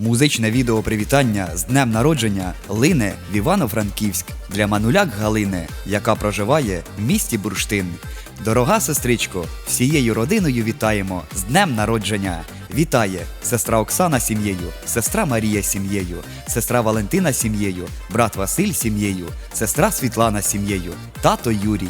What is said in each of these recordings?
Музичне відео привітання з днем народження лине в Івано-Франківськ для мануляк Галини, яка проживає в місті Бурштин. Дорога сестричко, всією родиною вітаємо з днем народження. Вітає сестра Оксана сім'єю, сестра Марія сім'єю, сестра Валентина сім'єю, брат Василь сім'єю, сестра Світлана сім'єю, тато Юрій.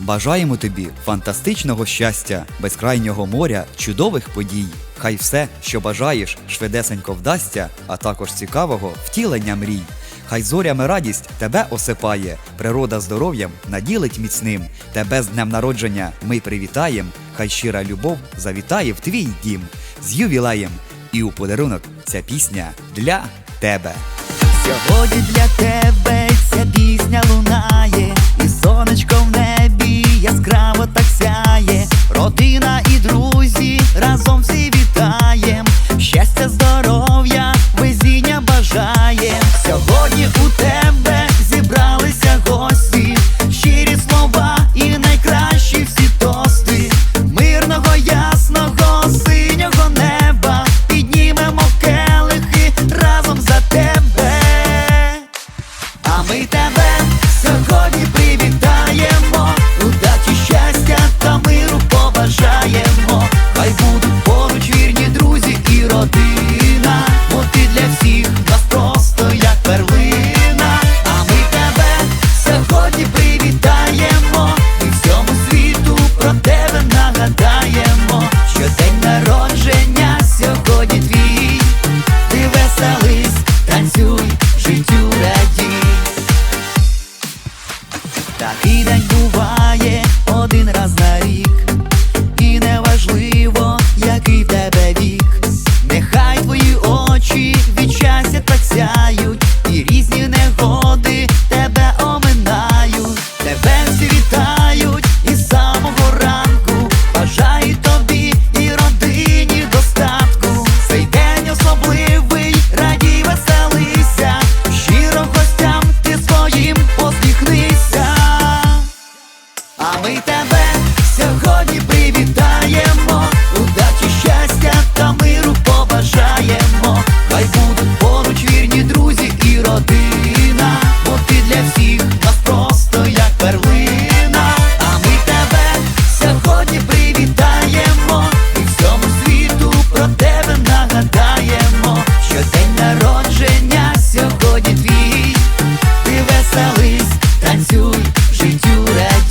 Бажаємо тобі фантастичного щастя, безкрайнього моря, чудових подій. Хай все, що бажаєш, швидесенько вдасться, а також цікавого втілення мрій. Хай зорями радість тебе осипає, природа здоров'ям наділить міцним. Тебе з днем народження ми привітаєм, хай щира любов завітає в твій дім з ювілеєм. І у подарунок ця пісня для тебе. Сьогодні для тебе ця пісня лунає, і сонечко в небі яскраво так сяє. Родина і друзі разом всі веселись, танцюй, життю радій